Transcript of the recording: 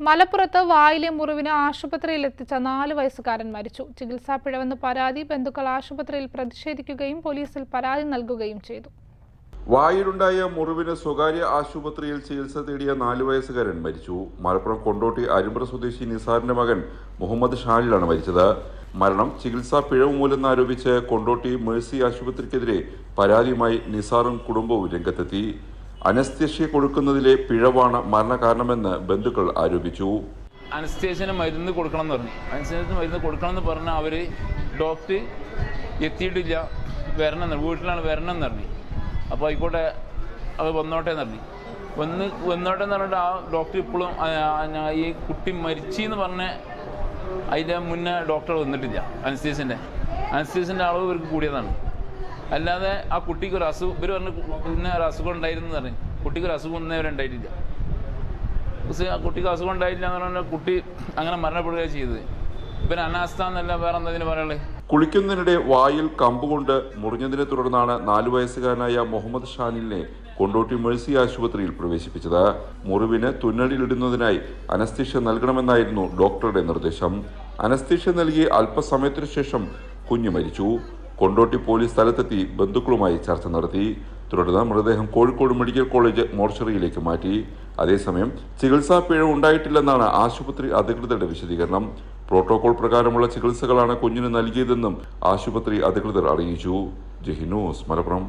മലപ്പുറത്ത് വായിലെ മുറിവിന് ആശുപത്രിയിൽ എത്തിച്ച നാല് വയസ്സുകാരൻ മരിച്ചു. ചികിത്സാ പിഴവെന്ന് പരാതി ബന്ധുക്കൾ ആശുപത്രിയിൽ പ്രതിഷേധിക്കുകയും പോലീസിൽ പരാതി നൽകുകയും ചെയ്തു. വായിലുണ്ടായ മുറിവിന് സ്വകാര്യ ആശുപത്രിയിൽ ചികിത്സ തേടിയ നാല് വയസ്സുകാരൻ മരിച്ചു. മലപ്പുറം കൊണ്ടോട്ടി അരിമ്പ്ര സ്വദേശി നിസാറിന്റെ മകൻ മുഹമ്മദ് ഷാനിലാണ് മരിച്ചത്. മരണം ചികിത്സാ പിഴവ് മൂലമെന്നാരോപിച്ച് കൊണ്ടോട്ടി മേഴ്സി ആശുപത്രിക്കെതിരെ പരാതിയുമായി നിസാറും കുടുംബവും രംഗത്തെത്തി. അനസ്തേഷ്യ കൊടുക്കുന്നതിലെ പിഴവാണ് മരണകാരണമെന്ന് ബന്ധുക്കൾ ആരോപിച്ചു. അനസ്തേഷ്യന് മരുന്ന് കൊടുക്കണം എന്ന് പറഞ്ഞു. അനസ്തേഷ്യന് മരുന്ന് കൊടുക്കണം എന്ന് പറഞ്ഞാൽ അവർ ഡോക്ടർ എത്തിയിട്ടില്ല വരണം എന്ന് വീട്ടിലാണ് വരണം എന്ന് പറഞ്ഞു. അപ്പോൾ ആയിക്കോട്ടെ അത് വന്നോട്ടെ എന്ന് പറഞ്ഞു. വന്ന് വന്നോട്ടെ എന്ന് പറഞ്ഞിട്ട് ആ ഡോക്ടർ ഇപ്പോഴും ഈ കുട്ടി മരിച്ചു എന്ന് പറഞ്ഞ അതിന്റെ മുന്നേ ഡോക്ടർ വന്നിട്ടില്ല അനസ്തേഷ്യന്റെ അനസ്തേഷ്യന്റെ അളവ് ഇവർക്ക് കൂടിയതാണ്. അല്ലാതെ ആ കുട്ടിക്ക് ഒരു അസുഖം ഇവർ പറഞ്ഞു പിന്നെ ഒരു അസുഖം ഉണ്ടായിരുന്നു പറഞ്ഞു. കുട്ടിക്ക് ഒരു അസുഖം ഒന്നും ഉണ്ടായിട്ടില്ല. പക്ഷേ ആ കുട്ടിക്ക് അസുഖം ഉണ്ടായില്ല എന്ന് പറഞ്ഞാൽ കുട്ടി അങ്ങനെ മരണപ്പെടുകയാണ് ചെയ്തത്. ഇവൻ അനാസ്ഥ എന്നല്ല വേറെ എന്തതിന് പറയുള്ളത് കുളിക്കുന്നതിനിടെ വായിൽ കമ്പുകൊണ്ട് മുറിഞ്ഞതിനെ തുടർന്നാണ് നാലു വയസ്സുകാരനായ മുഹമ്മദ് ഷാനിലിനെ കൊണ്ടോട്ടി മേഴ്സി ആശുപത്രിയിൽ പ്രവേശിപ്പിച്ചത്. മുറിവിന് തുന്നലിലിടുന്നതിനായി അനസ്തീഷ്യ നൽകണമെന്നായിരുന്നു ഡോക്ടറുടെ നിർദ്ദേശം. അനസ്തീഷ്യ നൽകി അല്പസമയത്തിനു ശേഷം കുഞ്ഞു മരിച്ചു. കൊണ്ടോട്ടി പോലീസ് സ്ഥലത്തെത്തി ബന്ധുക്കളുമായി ചർച്ച നടത്തി. തുടർന്ന് മൃതദേഹം കോഴിക്കോട് മെഡിക്കൽ കോളേജ് മോർച്ചറിയിലേക്ക് മാറ്റി. അതേസമയം ചികിത്സാ പിഴ ഉണ്ടായിട്ടില്ലെന്നാണ് ആശുപത്രി അധികൃതരുടെ വിശദീകരണം. പ്രോട്ടോകോൾ പ്രകാരമുള്ള ചികിത്സകളാണ് കുഞ്ഞിന് നൽകിയതെന്നും ആശുപത്രി അധികൃതർ അറിയിച്ചു. ജഹിനൂസ് മലപ്പുറം.